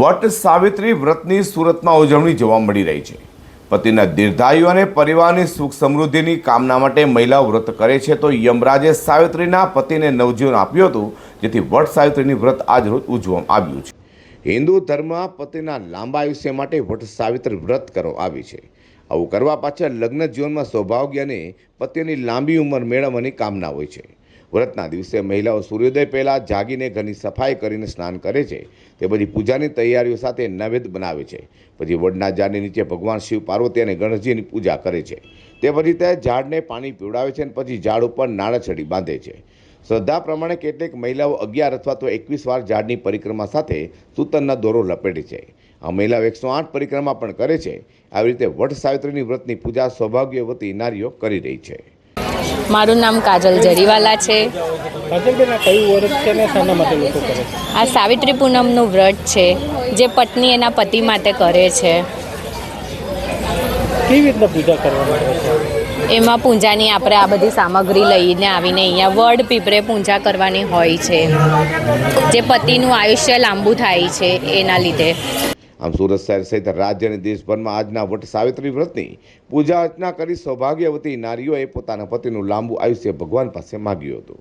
વટ સાવિત્રી વ્રતની સુરતમાં ઉજવણી જોવા મળી રહી છે. પતિના દીર્ઘાયુ અને પરિવારની સુખ સમૃદ્ધિની કામના માટે મહિલાઓ વ્રત કરે છે તો યમરાજે સાવિત્રીના પતિને નવજીવન આપ્યું હતું, જેથી વટ સાવિત્રીની વ્રત આજ ઉજવવામાં આવ્યું છે. હિન્દુ ધર્મમાં પતિના લાંબા આયુષ્ય માટે વટ સાવિત્રી વ્રત કરવામાં આવી છે. આવું કરવા પાછળ લગ્ન જીવનમાં સૌભાગ્ય અને પતિની લાંબી ઉંમર મેળવવાની કામના હોય છે. વ્રતના દિવસે મહિલાઓ સૂર્યોદય પહેલાં જાગીને ઘરની સફાઈ કરીને સ્નાન કરે છે. તે પછી પૂજાની તૈયારીઓ સાથે નૈવેદ્ય બનાવે છે. પછી વડના ઝાડની નીચે ભગવાન શિવ, પાર્વતી અને ગણેશજીની પૂજા કરે છે. તે પછી તે ઝાડને પાણી પીવડાવે છે અને પછી ઝાડ ઉપર નાળાછડી બાંધે છે. શ્રદ્ધા પ્રમાણે કેટલીક મહિલાઓ અગિયાર અથવા તો એકવીસ વાર ઝાડની પરિક્રમા સાથે સૂતનના દોરો લપેટે છે. આ મહિલાઓ એકસો આઠ પરિક્રમા પણ કરે છે. આવી રીતે વટ સાવિત્રીની વ્રતની પૂજા સૌભાગ્યવતી નારીઓ કરી રહી છે. મારું નામ કાજલ જરીવાલા છે. આ સાવિત્રી પૂનમનું વ્રત છે જે પત્ની એના પતિ માટે કરે છે. એમાં પૂજાની આપણે આ બધી સામગ્રી લઈને આવીને અહીંયા વડ પીપરે પૂજા કરવાની હોય છે. જે પતિનું આયુષ્ય લાંબુ થાય છે એના લીધે. આમ સુરત શહેર સહિત રાજ્ય અને દેશભરમાં આજના વટ સાવિત્રી વ્રતની પૂજા અર્ચના કરી સૌભાગ્યવતી નારીઓએ પોતાના પતિનું લાંબુ આયુષ્ય ભગવાન પાસે માગ્યું હતું.